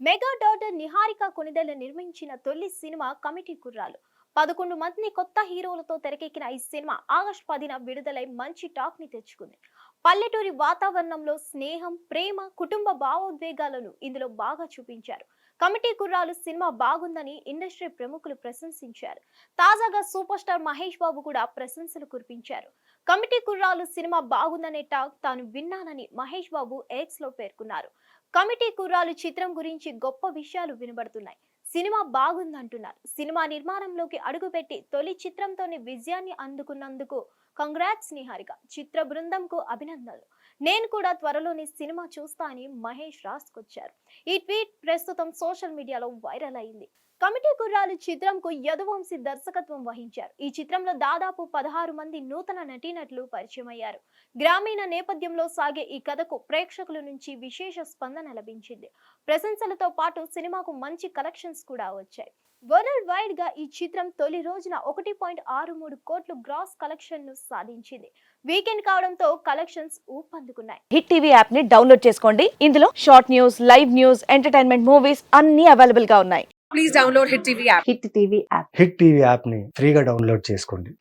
Mega daughter Niharika Konidela నిర్మించిన తొలి cinema committee కుర్రాలు. పదకొండు మంది కొత్త హీరోలతో తెరకెక్కిన ఈ సినిమా ఆగస్టు పదిన విడుదలై మంచి టాక్ని తెచ్చుకుంది. పల్లెటూరి వాతావరణంలో స్నేహం ప్రేమ కుటుంబ భావోద్వేగాలను ఇందులో బాగా చూపించారు. కమిటీ కుర్రాలు సినిమా బాగుందని ఇండస్ట్రీ ప్రముఖులు ప్రశంసించారు. తాజాగా సూపర్ స్టార్ మహేష్ బాబు కూడా ప్రశంసలు కురిపించారు. కమిటీ కుర్రాలు సినిమా బాగుందనే టాక్ తాను విన్నానని మహేష్ బాబు ఎక్స్లో పేర్కొన్నారు. కమిటీ కుర్రాలు చిత్రం గురించి గొప్ప విషయాలు వినబడుతున్నాయి. సినిమా బాగుందంటున్నారు. సినిమా నిర్మాణంలోకి అడుగుపెట్టి తొలి చిత్రంతోనే విజయాన్ని అందుకున్నందుకు కంగ్రాట్స్ నిహారిక చిత్ర బృందంకు అభినందనలు. నేను కూడా త్వరలోనే సినిమా చూస్తా అని మహేష్ రాసుకొచ్చారు. ఈ ట్వీట్ ప్రస్తుతం సోషల్ మీడియాలో వైరల్ అయింది. కమిటీ కుర్రాలు చిత్రంకు యదువంశి దర్శకత్వం వహించారు. ఈ చిత్రంలో దాదాపు పదహారు మంది నూతన నటీనటులు పరిచయమయ్యారు. గ్రామీణ నేపథ్యంలో సాగే ఈ కథకు ప్రేక్షకుల నుంచి విశేష స్పందన లభించింది. ప్రశంసలతో పాటు సినిమాకు మంచి కలెక్షన్స్ కూడా వచ్చాయి. వరల్డ్ వైడ్గా ఈ చిత్రం తొలి రోజున ఒకటి పాయింట్ ఆరు మూడు కోట్లు గ్రాస్ కలెక్షన్ను సాధించింది. వీకెండ్ కావడంతో కలెక్షన్స్ ఊపందుకున్నాయి. హిట్ టీవీ యాప్ని డౌన్లోడ్ చేసుకోండి. ఇందులో short news live news entertainment movies అన్ని అవైలబుల్గా ఉన్నాయి. Please download Hit TV app. Hit TV app Hit TV యాప్ని ఫ్రీగా డౌన్లోడ్ చేసుకోండి.